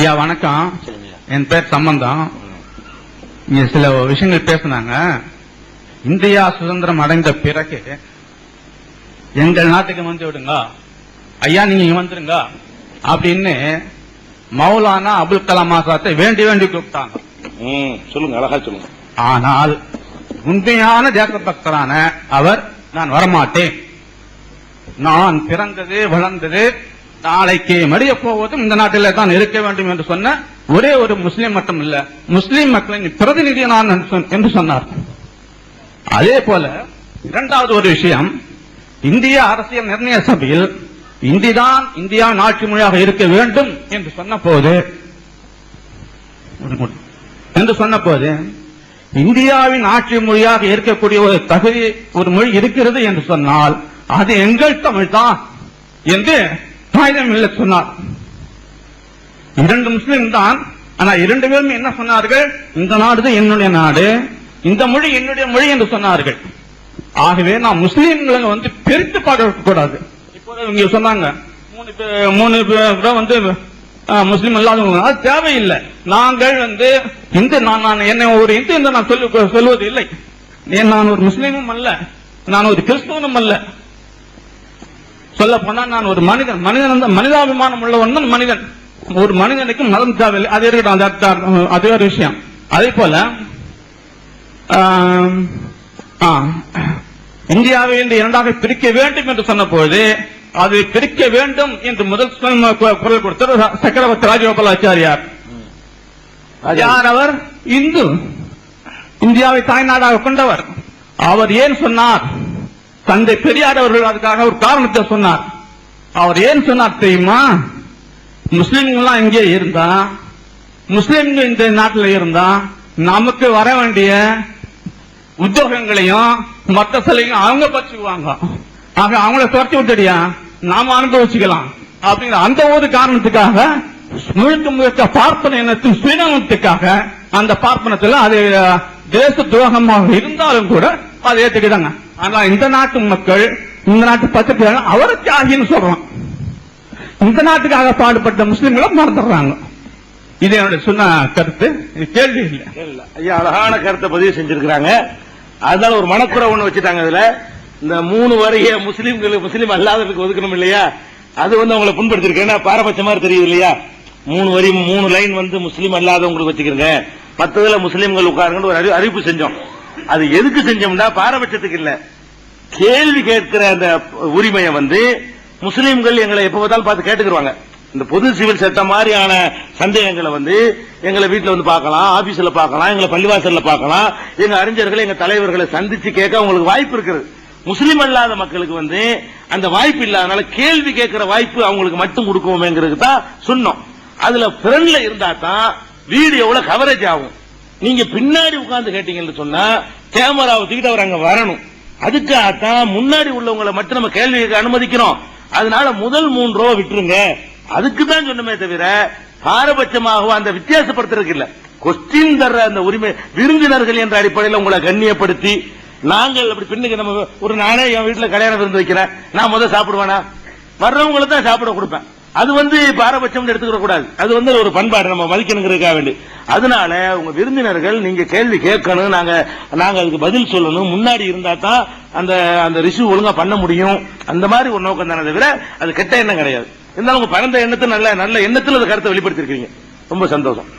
ஐயா வணக்கம். என் பேர் சம்பந்தம். இங்க சில விஷயங்கள் பேசுனாங்க. இந்தியா சுதந்திரம் அடைந்த பிறகு எங்கள் நாட்டுக்கு வந்து விடுங்க. ஐயா நீங்க இங்க வந்துருங்க. அப்படின்னு மௌலானா அபுல் கலாம் ஆசாத்தை வேண்டி வேண்டி கூப்பிட்டாங்க. சொல்லுங்க அழகா சொல்லுங்க. ஆனால் உண்மையான தேசபக்தரான அவர் நான் வரமாட்டேன். நான் பிறந்தது வளர்ந்தது நாளைக்கு மடிய போவதும் இந்த நாட்டில தான் இருக்க வேண்டும் என்று சொன்ன ஒரே ஒரு முஸ்லிம் மட்டும் இல்ல முஸ்லிம் மக்களின் பிரதிநிதி நான் என்று சொன்னார். அதே போல இரண்டாவது ஒரு விஷயம் இந்திய அரசியல் நிர்ணய சபையில் இந்திதான் இந்தியா ஆட்சி மொழியாக இருக்க வேண்டும் என்று சொன்ன போது என்று சொன்ன போது இந்தியாவின் ஆட்சி மொழியாக இருக்கக்கூடிய ஒரு தகுதி ஒரு மொழி இருக்கிறது என்று சொன்னால் அது எங்கள் தமிழ் தான் என்று காகிதம் இல்லை சொன்னார். இரண்டு முஸ்லிம் தான் ஆனா இரண்டு பேரும் என்ன சொன்னார்கள்? இந்த நாடு தான் என்னுடைய நாடு இந்த மொழி என்னுடைய மொழி என்று சொன்னார்கள். ஆகவே நாம் முஸ்லீம்களை வந்து பிரித்து பார்க்க கூடாது. இப்போது இங்க சொன்னாங்க மூணு பேர் மூணு கூட வந்து முஸ்லீம் இல்லாதவங்க அது தேவையில்லை. நாங்கள் வந்து இந்து நான் நான் என்னை ஒரு இந்து என்று நான் சொல்லு சொல்வது இல்லை ஏன் நான் ஒரு முஸ்லீமும் அல்ல நான் ஒரு கிறிஸ்துவனும் அல்ல. சொல்ல போனா நான் ஒரு மனிதன். மனிதன் மனிதாபிமானம் உள்ளவன் தான் மனிதன். ஒரு மனிதனுக்கு மதம் தேவையில்லை. அது இருக்கட்டும் அது ஒரு விஷயம். அதே போல இந்தியாவை இந்த இரண்டாக பிரிக்க வேண்டும் என்று சொன்னபோது அது பிரிக்க வேண்டும் என்று முதல் குரல் கொடுத்தவர் சக்கரவர்த்தி ராஜகோபாலாச்சாரியார் யார் அவர்? இந்து. இந்தியாவை தாய்நாடாக கொண்டவர். அவர் ஏன் சொன்னார்? தந்தை பெரியார் அவர்கள் அதுக்காக ஒரு காரணத்தை சொன்னார். அவர் ஏன் சொன்னார் தெரியுமா? முஸ்லிம்கள்லாம் இங்கே இருந்தா முஸ்லிம்கள் இந்த நாட்டில் இருந்தா நமக்கு வர வேண்டிய உத்தியோகங்களையும் மற்ற சிலையும் அவங்க பச்சுக்குவாங்க. ஆக அவங்கள துரத்தி விட்டுடியா நாம அனுபவிச்சுக்கலாம். அப்படிங்கிற அந்த ஒரு காரணத்துக்காக முழுக்க முழுக்க பார்ப்பன இனத்தின் சுயநலத்துக்காக அந்த பார்ப்பனத்தில் அது தேச துரோகமாக இருந்தாலும் கூட அதை ஏற்றுக்கிட்டாங்க ஆனா இந்த நாட்டு மக்கள் இந்த நாட்டு பத்திரிகையாளர் அவரை தியாகின்னு சொல்றான். இந்த நாட்டுக்காக பாடுபட்ட முஸ்லிம்களை மறந்துடுறாங்க. இது என்னுடைய சொன்ன கருத்து. கேள்வி இல்லை. ஐயா அழகான கருத்தை பதிவு செஞ்சிருக்கிறாங்க. அதனால ஒரு மனக்குறை ஒண்ணு வச்சுட்டாங்க அதுல இந்த மூணு வரைய முஸ்லீம்களுக்கு முஸ்லீம் அல்லாதவர்களுக்கு ஒதுக்கணும் இல்லையா? அது வந்து அவங்களை புண்படுத்திருக்கு ஏன்னா பாரபட்ச மாதிரி தெரியுது இல்லையா? மூணு வரி மூணு லைன் வந்து முஸ்லீம் அல்லாதவங்களுக்கு வச்சுக்கிறங்க மத்ததுல முஸ்லீம்கள் உட்காருங்கன்னு ஒரு அறிவிப்பு செஞ்சோம். அது எதுக்கு செஞ்சோம்னா பாரபட்சத்துக்கு இல்ல. கேள்வி கேட்கிற அந்த உரிமையை வந்து முஸ்லீம்கள் எங்களை எப்ப பார்த்தாலும் பார்த்து கேட்டுக்கிருவாங்க. இந்த பொது சிவில் சட்டம் மாதிரியான சந்தேகங்களை வந்து எங்களை வீட்டில் வந்து பார்க்கலாம் ஆபீஸ்ல பார்க்கலாம் எங்களை பள்ளிவாசல்ல பார்க்கலாம். எங்க அறிஞர்களை எங்க தலைவர்களை சந்திச்சு கேட்க உங்களுக்கு வாய்ப்பு இருக்குது. முஸ்லீம் அல்லாத மக்களுக்கு வந்து அந்த வாய்ப்பு இல்லாதனால கேள்வி கேட்கிற வாய்ப்பு அவங்களுக்கு மட்டும் கொடுக்கோமேங்கிறது தான் சொன்னோம் அதுல ஃப்ரெண்ட்ல இருந்தா தான் வீடியோவில் கவரேஜ் ஆகும். நீங்க பின்னாடி உட்கார்ந்து கேட்டீங்கன்னு சொன்னா கேமராவை தூக்கிட்டு அவர் அங்க வரணும். அதுக்காகத்தான் முன்னாடி உள்ளவங்களை மட்டும் நம்ம கேள்வி அனுமதிக்கிறோம். அதனால முதல் மூன்று ரூபா விட்டுருங்க. அதுக்கு தான் சொன்னமே தவிர பாரபட்சமாகவும் அந்த வித்தியாசப்படுத்துறதுக்கு இல்ல. கொஸ்டின் தர்ற அந்த உரிமை விருந்தினர்கள் என்ற அடிப்படையில் உங்களை கண்ணியப்படுத்தி நாங்கள் அப்படி பின்னுக்கு நம்ம ஒரு நானே என் வீட்டுல கல்யாணம் விருந்து வைக்கிறேன். நான் முதல் சாப்பிடுவேனா? வர்றவங்களை தான் சாப்பிட கொடுப்பேன். அது வந்து பாரபட்சம் எடுத்துக்கிற கூடாது. அது வந்து ஒரு பண்பாடு நம்ம மதிக்கணுங்கிறதுக்காக வேண்டி. அதனால உங்க விருந்தினர்கள் நீங்க கேள்வி கேட்கணும் நாங்க நாங்க அதுக்கு பதில் சொல்லணும். முன்னாடி இருந்தா தான் அந்த அந்த ரிசீவ் ஒழுங்கா பண்ண முடியும். அந்த மாதிரி ஒரு நோக்கம் தானே தவிர அது கெட்ட எண்ணம் கிடையாது. இருந்தாலும் உங்க பரந்த எண்ணத்தை நல்ல நல்ல எண்ணத்துல அந்த கருத்தை வெளிப்படுத்திருக்கீங்க ரொம்ப சந்தோஷம்.